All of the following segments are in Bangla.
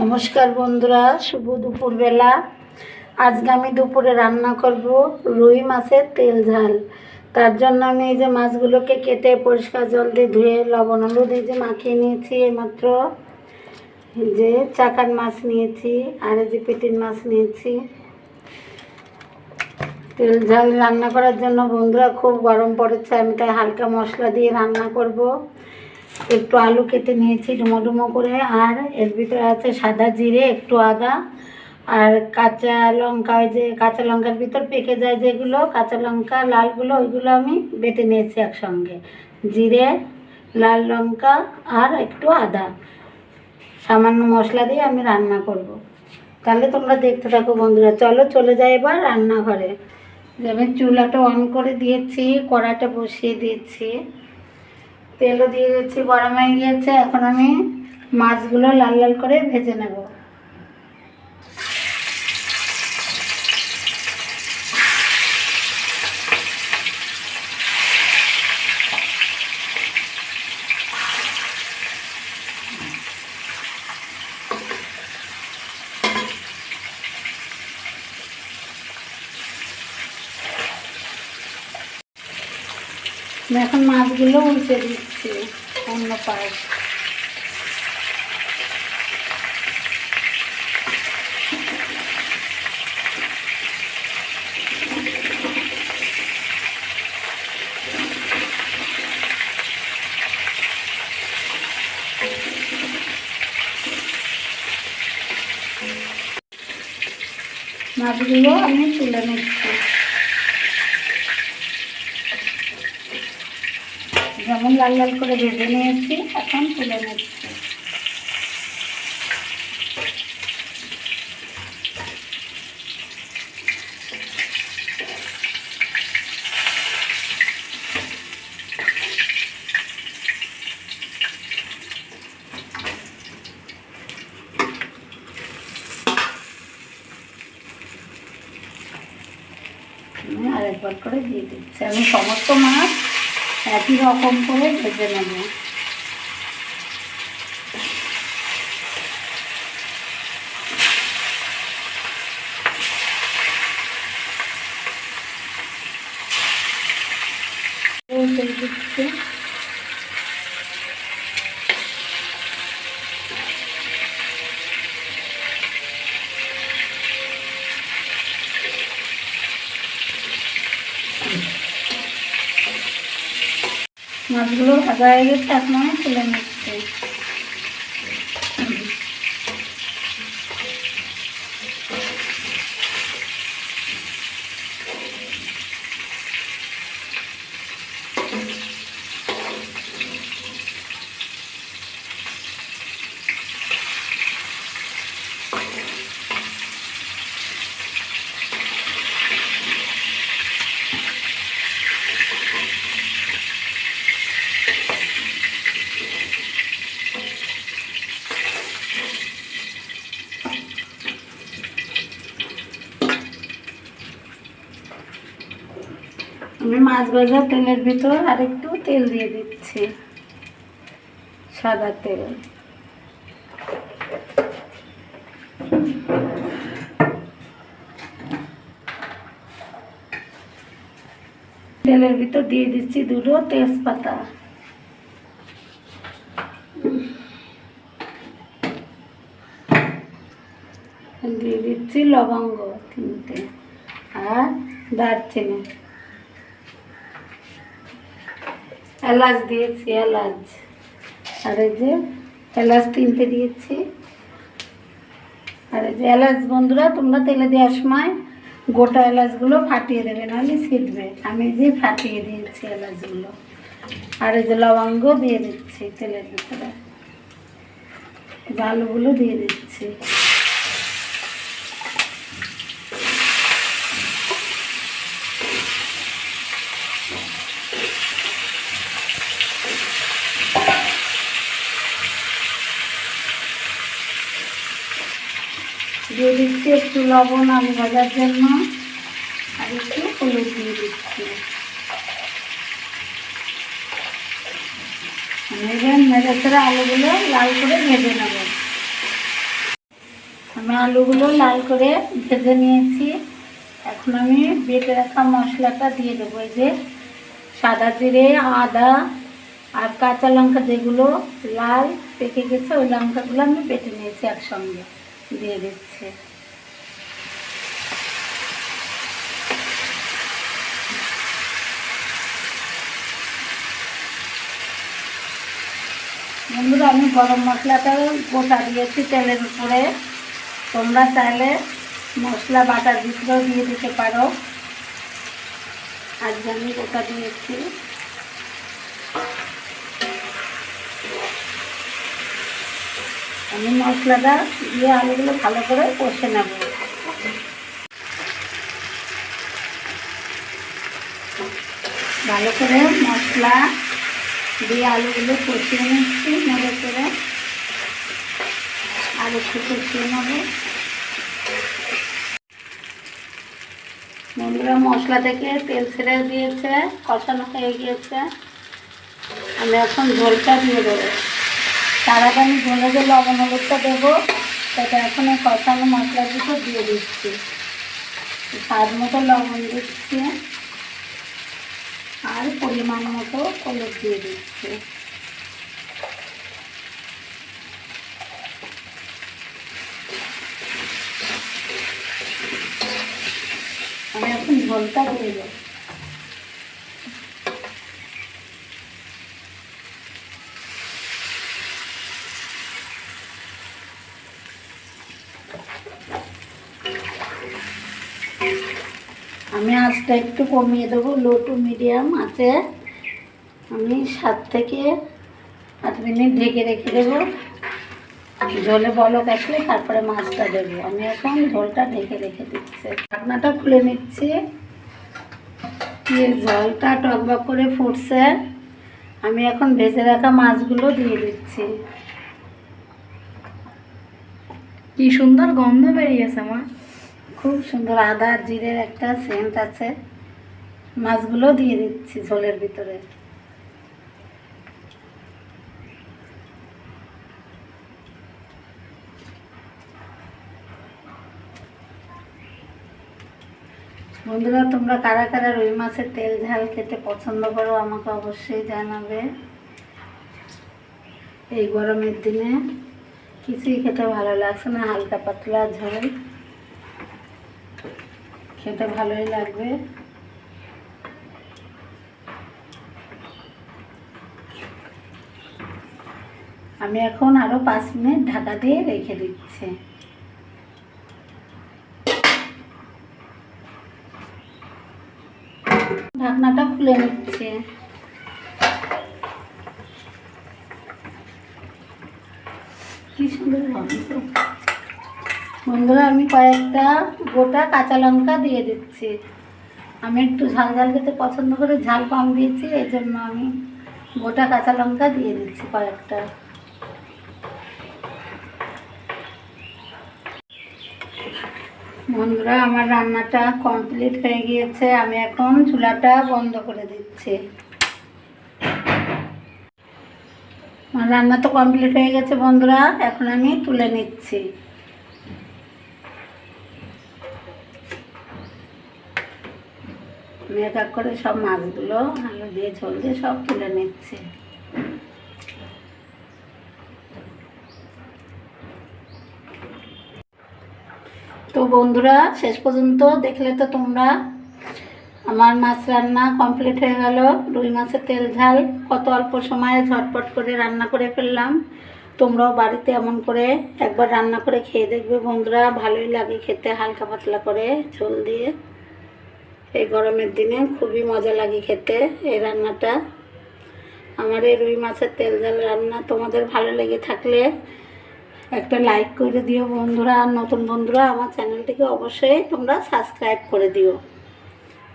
নমস্কার বন্ধুরা, শুভ দুপুরবেলা আজকে আমি দুপুরে রান্না করব রুই মাছের তেল ঝাল। তার জন্য আমি এই যে মাছগুলোকে কেটে পরিষ্কার জল দিয়ে ধুয়ে লবণ হলুদ এই যে মাখিয়ে নিয়েছি এইমাত্র। যে চাকার মাছ নিয়েছি আর এই যে পেটির মাছ নিয়েছি। তেল ঝাল রান্না করার জন্য বন্ধুরা খুব গরম পড়েছে, আমি তাই হালকা মশলা দিয়ে রান্না করব। একটু আলু কেটে নিয়েছি ডুমো ডুমো করে, আর এর ভিতরে আছে সাদা জিরে, একটু আদা, আর কাঁচা লঙ্কা, ওই যে কাঁচা লঙ্কার ভিতর পেকে যায় যেগুলো, কাঁচা লঙ্কা, লালগুলো, ওইগুলো আমি বেটে নিয়েছি একসঙ্গে। জিরে, লাল লঙ্কা, আর একটু আদা। সামান্য মশলা দিয়ে আমি রান্না করব। তাহলে তোমরা দেখতে থাকো বন্ধুরা। চলো, চলে যাই এবার রান্নাঘরে। আমি চুলাটা অন করে দিয়েছি কড়াটা বসিয়ে দিয়েছি। তেলও দিয়ে দিচ্ছি গরম হয়ে গিয়েছে। এখন আমি মাছগুলো লাল লাল করে ভেজে নেব। এখন মাছগুলো উল্টে দিচ্ছি অন্য পাশ মাছগুলো আমি তুলে নিচ্ছি। যেমন লাল লাল করে ভেজে নিয়েছি, এখন তুলে নিচ্ছি। আরেকবার করে দিয়ে দিচ্ছি। আমি সমস্ত মাছ একই রকম করে ভেজে নেব উল্টে দিচ্ছি মাছগুলো ভাজা হয়ে গেছে এখন আমি তুলে নিচ্ছি আমি মাছ ভাজা তেলের ভিতর আর একটু তেল দিয়ে দিচ্ছি, সাদা তেল। তেলের ভিতর দিয়ে দিচ্ছি দুটো তেজপাতা। দিয়ে দিচ্ছি লবঙ্গ তিনটে, আর দারচিনি। এলাচ দিয়েছি, এলাচ। আর এই যে এলাচ তিনটে দিয়েছি। আর এই যে এলাচ বন্ধুরা, তোমরা তেলে দেওয়ার সময় গোটা এলাচগুলো ফাটিয়ে দেবে, নাহলে ছিটবে। আমি যে ফাটিয়ে দিয়েছি এলাচগুলো। আর এই যে লবঙ্গ দিয়ে দিচ্ছি তেলের ভিতরে। আলুগুলো দিয়ে দিচ্ছি দিয়ে দিচ্ছি একটু লবণ আলু ভাজার জন্য আর একটু হলুদ দিয়ে দিচ্ছি। নেবেন মেরে আলুগুলো লাল করে ভেজে নেবেন আলুগুলো লাল করে ভেজে নিয়েছি। এখন আমি বেটে রাখা মশলাটা দিয়ে দেবো। এই যে সাদা জিরে, আদা আর কাঁচা লঙ্কা যেগুলো লাল পেকে গেছে, ওই লঙ্কাগুলো আমি বেটে নিয়েছি একসঙ্গে দিয়ে দিচ্ছি। বন্ধুরা, আমি গরম মশলাটা গোটা দিয়েছি তেলের উপরে। তোমরা চাইলে মশলা বাটার ভিতরেও দিয়ে দিতে পারো। আজকে আমি গোটা দিয়েছি। আমি মশলাটা দিয়ে আলুগুলো ভালো করে কষে নেব। ভালো করে মশলা দিয়ে আলুগুলো কষিয়ে নিচ্ছি নেড়ে করে। আর একটু কষিয়ে নেব। বন্ধুরা, মশলা থেকে তেল ছেড়ে দিয়েছে, কষানো হয়ে গিয়েছে। আমি এখন ঝোলটা দিয়ে দেবো। তার আমি ঝোলে যে লবণ হলুদটা দেবো, সেটা এখন এই কষানো ভিতর দিয়ে দিচ্ছি। স্বাদ মতো লবণ দিচ্ছি। আর পরিমাণ মতো হলুদ দিয়ে দিচ্ছি। আমি এখন ঝোলটা দিয়ে দেবো আমি আঁচটা একটু কমিয়ে দেবো লো টু মিডিয়াম আছে। আমি সাত থেকে আট মিনিট ঢেকে রেখে দেবো। ঝোলে বলক আসলে তারপরে মাছটা দেবো। আমি এখন ঝোলটা ঢেকে রেখে দিচ্ছি। ঢাকনাটা খুলে নিচ্ছি। জলটা টকবক করে ফুটছে। আমি এখন ভেজে রাখা মাছগুলো দিয়ে দিচ্ছি। কি সুন্দর গন্ধ বেরিয়েছে, মা। খুব সুন্দর আদা, জিরের একটা সেন্ট আছে। মাছগুলো দিয়ে দিচ্ছি ঝোলের ভিতরে। বন্ধুরা, তোমরা কারা কারা রুই মাছের তেল ঝাল খেতে পছন্দ করো আমাকে অবশ্যই জানাবে। এই গরমের দিনে কিছুই খেতে ভালো লাগছে না, হালকা পাতলা ঝোল। খেতে ভালোই লাগবে। আমি এখন আরও পাঁচ মিনিট ঢাকা দিয়ে রেখে দিচ্ছি। ঢাকনাটা খুলে নিচ্ছে। কি সুন্দর বন্ধুরা, আমি কয়েকটা গোটা কাঁচা লঙ্কা দিয়ে দিচ্ছি। আমি একটু ঝাল ঝাল খেতে পছন্দ করে ঝাল কম দিয়েছি এই জন্য আমি গোটা কাঁচা লঙ্কা দিয়ে দিচ্ছি কয়েকটা। বন্ধুরা, আমার রান্নাটা কমপ্লিট হয়ে গিয়েছে। আমি এখন চুলাটা বন্ধ করে দিচ্ছি। আমার রান্না তো কমপ্লিট হয়ে গেছে বন্ধুরা, এখন আমি তুলে নিচ্ছি। এক করে সব মাছগুলো, আলু দিয়ে ঝোল দিয়ে সব তুলে নিচ্ছে। তো বন্ধুরা, শেষ পর্যন্ত দেখলে তো তোমরা। আমার মাছ রান্না কমপ্লিট হয়ে গেল। রুই মাছের তেল ঝাল, কত অল্প সময়ে ঝটপট করে রান্না করে ফেললাম। তোমরাও বাড়িতে এমন করে একবার রান্না করে খেয়ে দেখবে বন্ধুরা, ভালোই লাগে খেতে হালকা পাতলা করে ঝোল দিয়ে। এই গরমের দিনে খুবই মজা লাগে খেতে, এই রান্নাটা। আমার এই রুই মাছের তেল জাল রান্না তোমাদের ভালো লেগে থাকলে একটা লাইক করে দিও বন্ধুরা। আর নতুন বন্ধুরা, আমার চ্যানেলটিকে অবশ্যই তোমরা সাবস্ক্রাইব করে দিও।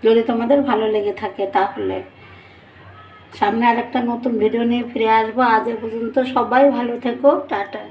যদি তোমাদের ভালো লেগে থাকে তাহলে। সামনে আর একটা নতুন ভিডিও নিয়ে ফিরে আসব। আজ পর্যন্ত সবাই ভালো থেকো, টাটা।